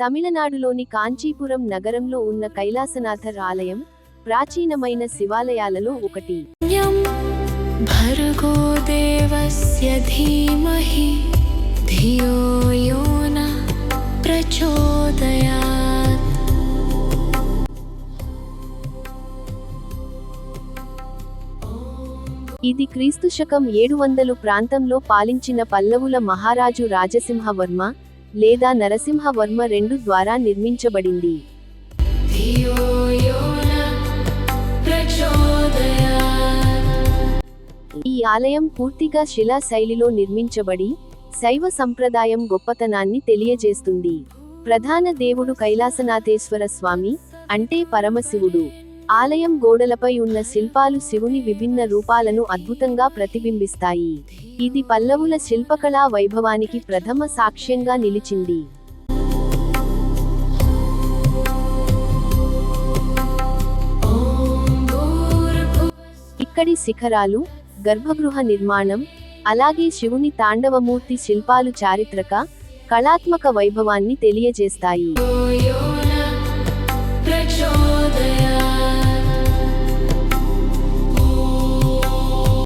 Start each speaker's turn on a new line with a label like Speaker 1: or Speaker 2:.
Speaker 1: తమిళనాడులోని కాంచీపురం నగరంలో ఉన్న కైలాసనాథర్ ఆలయం ప్రాచీనమైన శివాలయాలలో ఒకటి. ఇది క్రీస్తు శకం ఏడు వందలు ప్రాంతంలో పాలించిన పల్లవుల మహారాజు రాజసింహవర్మ లేదా నరసింహవర్మ రెండు ద్వారా నిర్మించబడింది. ఈ ఆలయం పూర్తిగా శిలా శైలిలో నిర్మించబడి శైవ సంప్రదాయం గొప్పతనాన్ని తెలియజేస్తుంది. ప్రధాన దేవుడు కైలాసనాథేశ్వర స్వామి అంటే పరమశివుడు. ఆలయం గోడలపై ఉన్న శిల్పాలు శివుని విభిన్న రూపాలను అద్భుతంగా ప్రతిబింబిస్తాయి. ఇది పల్లవుల శిల్పకళా వైభవానికి ప్రథమ సాక్ష్యంగా నిలిచింది. ఇక్కడి శిఖరాలు గర్భగృహ నిర్మాణం అలాగే శివుని తాండవమూర్తి శిల్పాలు చారిత్రక కళాత్మక వైభవాన్ని తెలియజేస్తాయి.